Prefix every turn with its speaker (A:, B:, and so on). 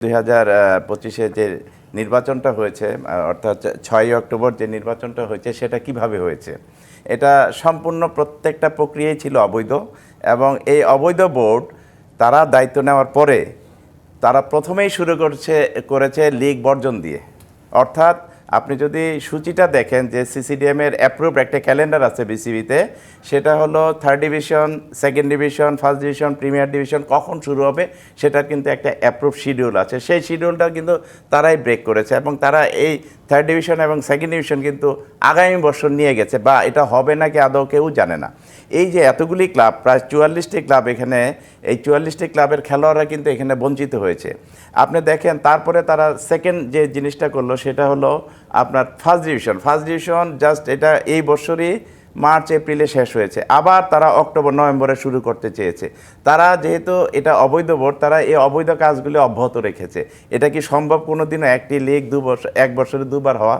A: দুই হাজার পঁচিশে যে নির্বাচনটা হয়েছে অর্থাৎ ছয়ই অক্টোবর যে নির্বাচনটা হয়েছে, সেটা কীভাবে হয়েছে? এটা সম্পূর্ণ প্রত্যেকটা প্রক্রিয়াই ছিল অবৈধ এবং এই অবৈধ বোর্ড তারা দায়িত্ব নেওয়ার পরে তারা প্রথমেই শুরু করছে, করেছে লিগ বর্জন দিয়ে। অর্থাৎ আপনি যদি সূচিটা দেখেন যে সিসিডিএমের অ্যাপ্রুভ একটা ক্যালেন্ডার আছে বিসিবিতে সেটা হলো third division second division first division premier division কখন শুরু হবে, সেটার কিন্তু একটা অ্যাপ্রুভ শিডিউল আছে। সেই শিডিউলটা কিন্তু তারাই ব্রেক করেছে এবং তারা এই থার্ড ডিভিশন এবং সেকেন্ড ডিভিশন কিন্তু আগামী বছর নিয়ে গেছে, বা এটা হবে নাকি আদৌ কেউ জানে না। এই যে এতগুলি ক্লাব, প্রায় চুয়াল্লিশটি ক্লাব এখানে, এই চুয়াল্লিশটি ক্লাবের খেলোয়াড়রা কিন্তু এখানে বঞ্চিত হয়েছে। আপনি দেখেন, তারপরে তারা সেকেন্ড যে জিনিসটা করল, সেটা হলো আপনার first division first division just এটা এই বছরই মার্চ, এপ্রিলে শেষ হয়েছে। আবার তারা অক্টোবর, নভেম্বরে শুরু করতে চেয়েছে। তারা যেহেতু এটা অবৈধ ভোট, তারা এই অবৈধ কাজগুলি অব্যাহত রেখেছে। এটা কি সম্ভব কোনো দিনও একটি লিগ দু বছর, এক বছরে দুবার হওয়া?